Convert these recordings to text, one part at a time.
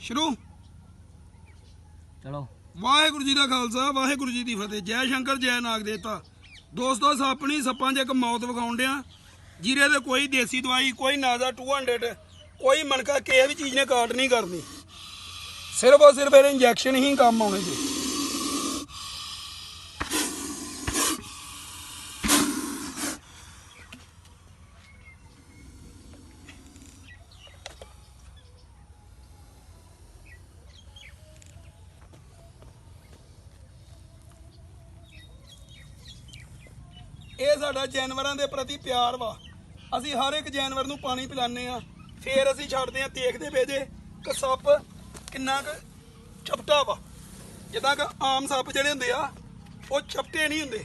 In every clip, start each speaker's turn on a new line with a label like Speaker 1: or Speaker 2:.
Speaker 1: ਸ਼ੁਰੂ।
Speaker 2: ਚਲੋ।
Speaker 1: ਵਾਹਿਗੁਰੂ ਜੀ ਦਾ ਖਾਲਸਾ ਵਾਹਿਗੁਰੂ ਜੀ ਦੀ ਫਤਿਹ। ਜੈ ਸ਼ੰਕਰ ਜੈ ਨਾਗ ਦੇਵਤਾ। ਦੋਸਤੋ ਸੱਪ ਨਹੀਂ ਸੱਪਾਂ 'ਚ ਇੱਕ ਮੌਤ ਵਿਖਾਉਣ ਡਿਆ। ਜੀਰੇ ਦੇ ਕੋਈ ਦੇਸੀ ਦਵਾਈ ਕੋਈ ਨਾਜ਼ਾ 200 ਕੋਈ ਮਣਕਾ ਕਿਸੇ ਵੀ ਚੀਜ਼ ਨੇ ਕਾਟ ਨਹੀਂ ਕਰਨੀ। ਸਿਰਫ ਔਰ ਸਿਰਫ ਇਹਦੇ ਇੰਜੈਕਸ਼ਨ ਹੀ ਕੰਮ ਆਉਣੇ ਜੀ। ਇਹ ਸਾਡਾ ਜਾਨਵਰਾਂ ਦੇ ਪ੍ਰਤੀ ਪਿਆਰ ਵਾ। ਅਸੀਂ ਹਰ ਇੱਕ ਜਾਨਵਰ ਨੂੰ ਪਾਣੀ ਪਿਲਾਉਂਦੇ ਆ ਫੇਰ ਅਸੀਂ ਛੱਡਦੇ ਆ ਦੇਖਦੇ ਪਏ ਜੇ ਕਿ ਸੱਪ ਕਿੰਨਾ ਕੁ ਚਪਟਾ ਵਾ। ਜਿੱਦਾਂ ਕਿ ਆਮ ਸੱਪ ਜਿਹੜੇ ਹੁੰਦੇ ਆ, ਉਹ ਚਪਟੇ ਨਹੀਂ ਹੁੰਦੇ।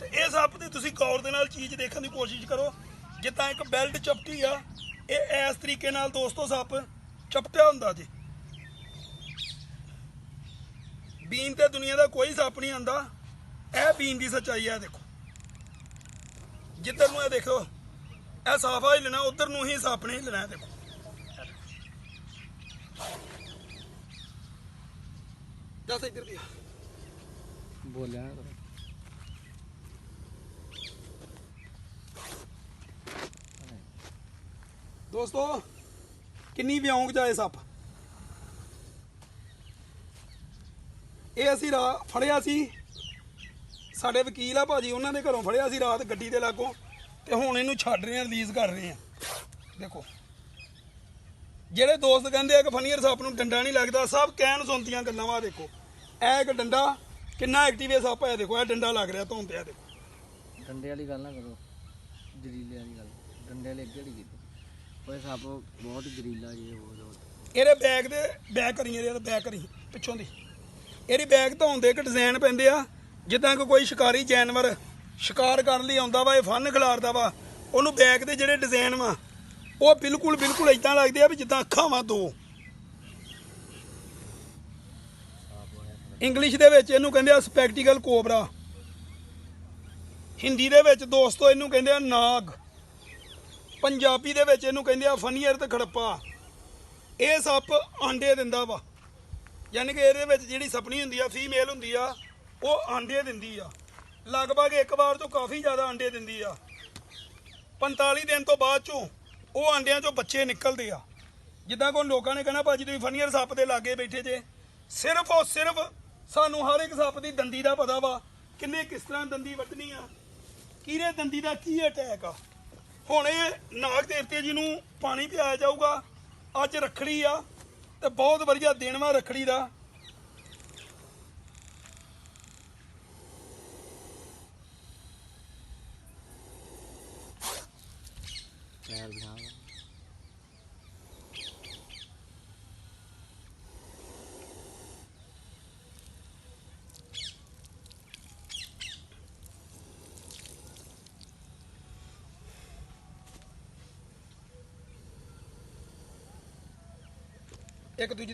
Speaker 1: ਤੇ ਇਹ ਸੱਪ ਦੀ ਤੁਸੀਂ ਗੌਰ ਦੇ ਨਾਲ ਚੀਜ਼ ਦੇਖਣ ਦੀ ਕੋਸ਼ਿਸ਼ ਕਰੋ। ਜਿੱਦਾਂ ਇੱਕ ਬੈਲਟ ਚਪਟੀ ਆ, ਇਹ ਇਸ ਤਰੀਕੇ ਨਾਲ ਦੋਸਤੋ ਸੱਪ ਚਪਟਾ ਹੁੰਦਾ ਜੀ। ਬੀਨ ਤੇ ਦੁਨੀਆ ਦਾ ਕੋਈ ਸੱਪ ਨਹੀਂ ਆਂਦਾ ਇਹ ਬੀਨ ਦੀ ਸੱਚਾਈ ਆ ਦੇਖੋ। ਜਿੱਧਰ ਨੂੰ ਇਹ ਦੇਖੋ ਇਹ ਸਾਫਾ ਹੀ ਲੈਣਾ ਉਧਰ ਨੂੰ ਹੀ ਸੱਪ ਨੇ ਲੈਣਾ ਦੇਖੋ। ਦੱਸ ਇੱਧਰ ਦੀ।
Speaker 2: ਬੋਲਿਆ।
Speaker 1: ਦੋਸਤੋ ਕਿੰਨੀ ਵਿਉਂਗ ਜਾਏ ਸੱਪ। ਇਹ ਅਸੀਂ ਰਾ ਫੜਿਆ ਸੀ। ਸਾਡੇ ਵਕੀਲ ਆ ਭਾਜੀ ਉਹਨਾਂ ਦੇ ਘਰੋਂ ਫੜਿਆ ਸੀ ਰਾਤ ਗੱਡੀ ਦੇ ਲਾਗੋਂ ਤੇ ਹੁਣ ਇਹਨੂੰ ਛੱਡ ਰਹੇ ਆ ਰਿਲੀਜ਼ ਕਰ ਰਹੇ ਆ। ਦੇਖੋ। ਜਿਹੜੇ ਦੋਸਤ ਕਹਿੰਦੇ ਆ ਕਿ ਫਨੀਅਰ ਸੱਪ ਨੂੰ ਡੰਡਾ ਨਹੀਂ ਲੱਗਦਾ ਸਭ ਕਹਿਣ ਸੁਣਦੀਆਂ ਗੱਲਾਂ ਵਾ ਦੇਖੋ। ਇਹ ਇੱਕ ਡੰਡਾ ਕਿੰਨਾ ਐਕਟਿਵ ਹੈ ਸੱਪ ਹੈ ਦੇਖੋ ਇਹ ਡੰਡਾ ਲੱਗ ਰਿਹਾ ਧੌਣ ਤੇ ਆ ਦੇਖੋ।
Speaker 2: ਡੰਡੇ ਵਾਲੀ ਗੱਲ ਨਾ ਕਰੋ ਜ਼ਰੀਲੇ ਵਾਲੀ ਗੱਲ। ਡੰਡੇ ਵਾਲੀ ਅੱਗੇ ਨਹੀਂ ਕੀਤੀ। ਕੋਈ ਸੱਪ ਬਹੁਤ ਜ਼ਰੀਲਾ ਜੀ ਬਹੁਤ ਬਹੁਤ
Speaker 1: ਇਹਦੇ ਬੈਗ ਦੇ ਬੈਕ ਕਰੀ ਇਹਦੇ ਬੈਕ ਕਰੀ ਪਿੱਛੋਂ ਦੀ। ਇਹਦੀ ਬੈਗ ਧੌਣ ਦੇ ਇੱਕ ਡਿਜ਼ਾਈਨ ਪੈਂਦੇ ਆ ਜਿੱਦਾਂ ਕਿ ਕੋਈ ਸ਼ਿਕਾਰੀ ਜਾਨਵਰ ਸ਼ਿਕਾਰ ਕਰਨ ਲਈ ਆਉਂਦਾ ਵਾ, ਇਹ ਫਨ ਖਿਲਾਰਦਾ ਵਾ, ਉਹਨੂੰ ਬੈਗ ਦੇ ਜਿਹੜੇ ਡਿਜ਼ਾਈਨ ਵਾ, ਉਹ ਬਿਲਕੁਲ ਬਿਲਕੁਲ ਇਦਾਂ ਲੱਗਦੇ ਆ ਵੀ ਜਿੱਦਾਂ ਅੱਖਾਂ ਵਾ ਦੋ। ਇੰਗਲਿਸ਼ ਦੇ ਵਿੱਚ ਇਹਨੂੰ ਕਹਿੰਦੇ ਆ ਸਪੈਕਟੀਕਲ ਕੋਬਰਾ ਹਿੰਦੀ ਦੇ ਵਿੱਚ ਦੋਸਤੋ ਇਹਨੂੰ ਕਹਿੰਦੇ ਆ ਨਾਗ। ਪੰਜਾਬੀ ਦੇ ਵਿੱਚ ਇਹਨੂੰ ਕਹਿੰਦੇ ਆ ਫਨੀਅਰ ਤੇ ਖੜੱਪਾ। ਇਹ ਸੱਪ ਆਂਡੇ ਦਿੰਦਾ ਵਾ। ਯਾਨੀ ਕਿ ਇਹਦੇ ਵਿੱਚ ਜਿਹੜੀ ਸਪਣੀ ਹੁੰਦੀ ਆ ਫੀਮੇਲ ਹੁੰਦੀ ਆ ਉਹ ਆਂਡੇ ਦਿੰਦੀ ਆ। ਲਗਭਗ ਇੱਕ ਵਾਰ ਤੋਂ ਕਾਫੀ ਜ਼ਿਆਦਾ ਆਂਡੇ ਦਿੰਦੀ ਆ। 45 ਦਿਨ ਤੋਂ ਬਾਅਦ ਚੋਂ ਉਹ ਆਂਡਿਆਂ ਚੋਂ ਬੱਚੇ ਨਿਕਲਦੇ ਆ। ਜਿੱਦਾਂ ਕੋਈ ਲੋਕਾਂ ਨੇ ਕਹਿਣਾ, ਭਾਜੀ ਤੁਸੀਂ ਫਨੀਅਰ ਸੱਪ ਦੇ ਲਾਗੇ ਬੈਠੇ ਜੇ। ਸਿਰਫ ਔਰ ਸਿਰਫ ਸਾਨੂੰ ਹਰ ਇੱਕ ਸੱਪ ਦੀ ਦੰਦੀ ਦਾ ਪਤਾ ਵਾ, ਕਿੰਨੇ ਕਿਸ ਤਰ੍ਹਾਂ ਦੰਦੀ ਵੱਢਣੀ ਆ ਕਿਹੜੇ ਦੰਦੀ ਦਾ ਕੀ ਅਟੈਕ ਆ। ਹੁਣ ਇਹ ਨਾਗ ਦੇਵਤੇ ਜੀ ਨੂੰ ਪਾਣੀ ਪਿਆਇਆ ਜਾਊਗਾ, ਅੱਜ ਰੱਖੜੀ ਆ ਤੇ ਬਹੁਤ ਵਧੀਆ ਦਿਨ ਵਾ ਰੱਖੜੀ ਦਾ।
Speaker 2: ਪੈਰ ਬਿਠਾ
Speaker 1: ਇੱਕ ਦੂਜੀ